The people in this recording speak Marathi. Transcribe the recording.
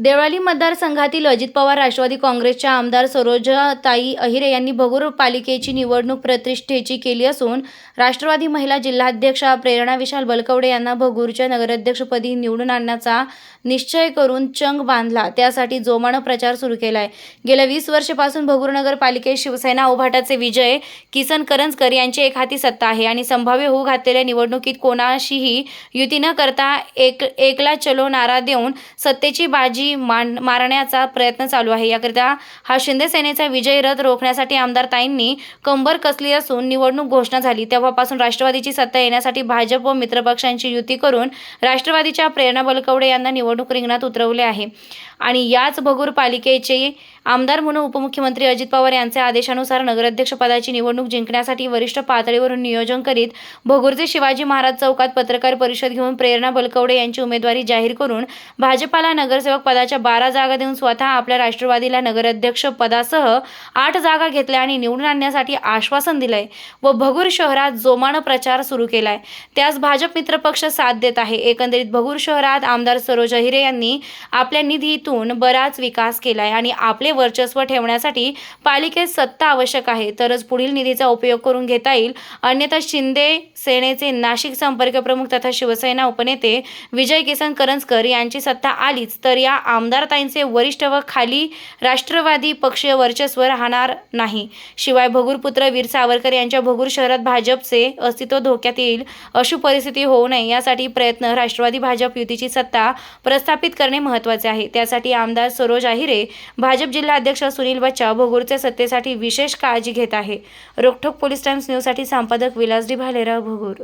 देवळाली मतदारसंघातील अजित पवार राष्ट्रवादी काँग्रेसच्या आमदार सरोजाताई अहिरे यांनी भगूर पालिकेची निवडणूक प्रतिष्ठेची केली असून राष्ट्रवादी महिला जिल्हाध्यक्षा प्रेरणा विशाल बलकवडे यांना भगूरच्या नगराध्यक्षपदी निवडून आणण्याचा निश्चय करून चंग बांधला. त्यासाठी जोमानं प्रचार सुरू केला आहे गेल्या वीस वर्षापासून भगूर नगरपालिकेत शिवसेना उभाटाचे विजय किसन करंजकर यांची एक हाती सत्ता आहे आणि संभाव्य होऊ घातलेल्या निवडणुकीत कोणाशीही युती न करता एक एकला चलो नारा देऊन सत्तेची बाजी मान मारण्याचा प्रयत्न चालू आहे. याकरिता हा शिंदे सेनेचा विजय रथ रोखण्यासाठी आमदार ताईंनी कंबर कसली असून निवडणूक घोषणा झाली. तेव्हापासून राष्ट्रवादीची सत्ता येण्यासाठी भाजप व मित्रपक्षांची युती करून राष्ट्रवादीच्या प्रेरणा बलकवडे यांना निवडणूक रिंगणात उतरवले आहे. आणि याच भगूर पालिकेचे आमदार म्हणून उपमुख्यमंत्री अजित पवार यांच्या आदेशानुसार नगराध्यक्षपदाची निवडणूक जिंकण्यासाठी वरिष्ठ पातळीवरून नियोजन करीत भोगुरचे शिवाजी महाराज चौकात पत्रकार परिषद घेऊन प्रेरणा बलकवडे यांची उमेदवारी जाहीर करून भाजपाला नगरसेवक पदाच्या बारा जागा देऊन स्वतः आपल्या राष्ट्रवादीला नगराध्यक्ष पदासह आठ जागा घेतल्या आणि निवडून आणण्यासाठी आश्वासन दिलंय व भगूर शहरात जोमानं प्रचार सुरू केलाय. त्यास भाजप मित्रपक्ष साथ देत आहे. एकंदरीत भगूर शहरात आमदार सरोज अहिरे यांनी आपल्या निधीतून बराच विकास केलाय आणि आपले वर्चस्व ठेवण्यासाठी पालिकेत सत्ता आवश्यक आहे. तरच पुढील निधीचा उपयोग करून घेता येईल. अन्यथा शिंदे सेनेचे नाशिक संपर्क प्रमुख तथा शिवसेना उपनेते विजय किसन करंजकर यांची सत्ता आलीच तर या आमदारताईंचे वरिष्ठ व खाली राष्ट्रवादी पक्षीय वर्चस्व राहणार नाही. शिवाय भगूर पुत्र वीर सावरकर यांच्या भगूर शहरात भाजपचे अस्तित्व धोक्यात येईल अशी परिस्थिती होऊ नये यासाठी प्रयत्न राष्ट्रवादी भाजप युतीची सत्ता प्रस्थापित करणे महत्त्वाचे आहे. त्यासाठी आमदार सरोज आहिरे भाजप जिल्हाध्यक्ष सुनील बच्चा भोगूरच्या सत्तेसाठी विशेष काळजी घेत आहे. रोखोक पोलीस टाइम्स न्यूजसाठी संपादक विलास डी भालेराव भोगूर.